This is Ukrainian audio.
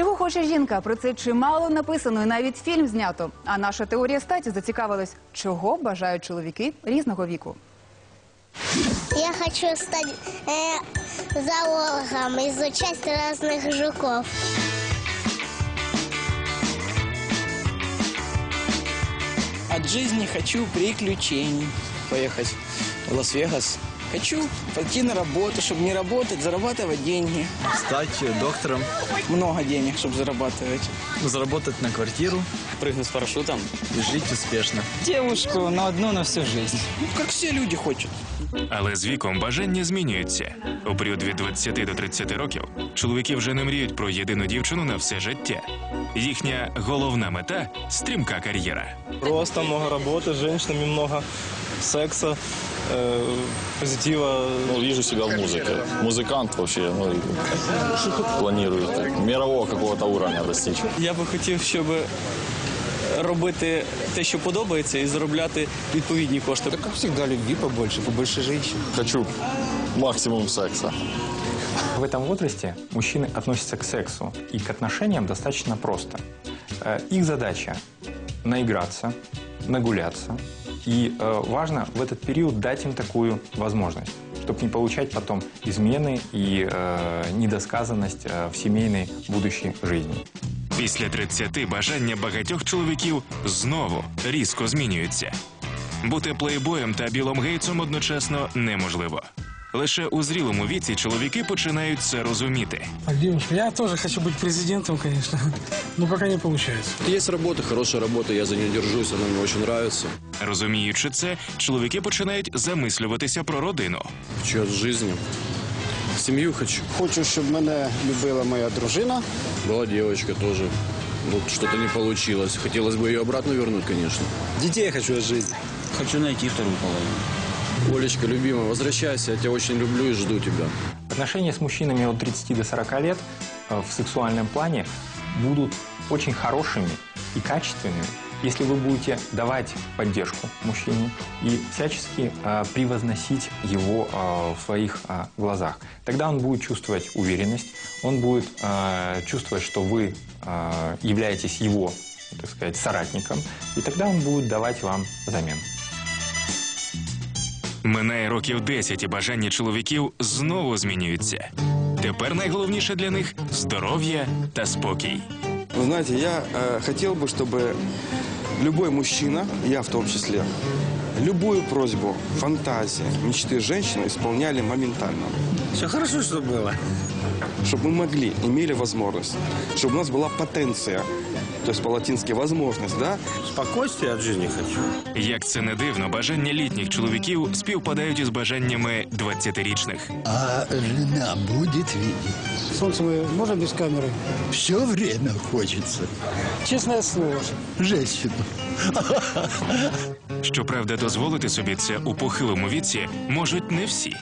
Чого хоче жінка? Про це чимало написано, і навіть фільм знято. А наша теорія статі зацікавилась, чого бажають чоловіки різного віку. Я хочу стать э, зоологом, изучать разных жуков. От жизни хочу приключений. Поехать в Лас-Вегас. Хочу пойти на работу, чтобы не работать, зарабатывать деньги. Стать доктором, Много денег, чтобы зарабатывать. заработать на квартиру Прыгнуть с парашютом. и жить успешно. Девушку на одну на всю жизнь. Ну, как все люди хотят. Але з віком бажання змінюються. У період від 20 до 30 років чоловіки вже не мріють про єдину дівчину на все життя. Їхня головна мета стрімка кар'єра. Просто много работы, с женщинами много секса, э, позитива. Ну, вижу себя в музыке. Музыкант вообще, ну, и планирую так, мирового какого-то уровня достичь. Я би хотів, щоб робити те, що подобається, і заробляти відповідні кошти. Как всегда, любви побольше, побольше женщин. Хочу максимум секса. В этом возрасте мужчины относятся к сексу и к отношениям достаточно просто. Э, Их задача – наиграться, нагуляться. И э, важно в этот период дать им такую возможность, чтобы не получать потом измены и э, недосказанность э, в семейной будущей жизни. Після 30 бажання багатьох чоловіків знову різко змінюються. Бути плейбоєм та білом гейтсом одночасно неможливо. Лише у зрілому віці чоловіки починають це розуміти. А девушка, я тоже хочу быть президентом, конечно, но пока не получается. Есть работа, хорошая работа, я за нее держусь, она мне очень нравится. Розуміючи це, чоловіки починають замислюватися про родину. Хочу от жизни. Семью хочу. Хочу, щоб мене любила моя дружина. Была девочка тоже. Вот что-то не получилось. Хотелось бы ее обратно вернуть, конечно. Детей я хочу от жизни. Хочу найти вторую половину. Олечка, любимая, возвращайся, я тебя очень люблю и жду тебя. Отношения с мужчинами от 30 до 40 лет э, в сексуальном плане будут очень хорошими и качественными, если вы будете давать поддержку мужчине и всячески э, превозносить его э, в своих э, глазах. Тогда он будет чувствовать уверенность, он будет э, чувствовать, что вы э, являетесь его, так сказать, соратником, и тогда он будет давать вам взамен. Минає років 10 і бажання чоловіків знову змінюються. Тепер найголовніше для них здоров'я та спокій. Вы знаете, я э, хотел бы, чтобы любой мужчина, я в том числе, любую просьбу, фантазии, мечты женщины исполняли моментально. Все хорошо, что было. Чтобы мы могли, имели возможность, чтобы у нас была потенция, то есть по-латински возможность, да, Спокойствие от жизни хочу. Як це не дивно, бажання літніх чоловіків співпадають із бажаннями 20-річних. А жена будет видеть? Солнце мое, можно без камеры? Все время хочется. Честное слово. Женщину. Щоправда, дозволити собі це у похилому віці можуть не всі.